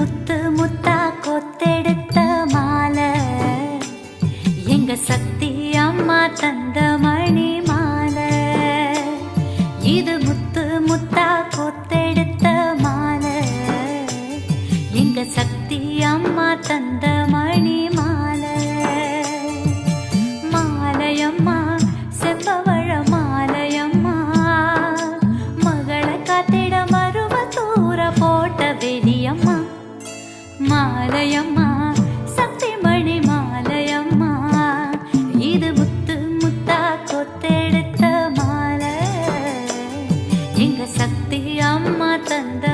முத்து முத்தா கொத்தெடுத்த மாலை. எங்க சக்தி அம்மா தந்த மணி மாலை. இது முத்து முத்தா கொத்தெடுத்த மாலை. எங்க சக்தி அம்மா தந்த மணி மாலையம்மா சக்தி மணி மாலையம்மா. இது முத்து முத்தா கொத்தெடுத்த மாலை. எங்க சக்தி அம்மா தந்த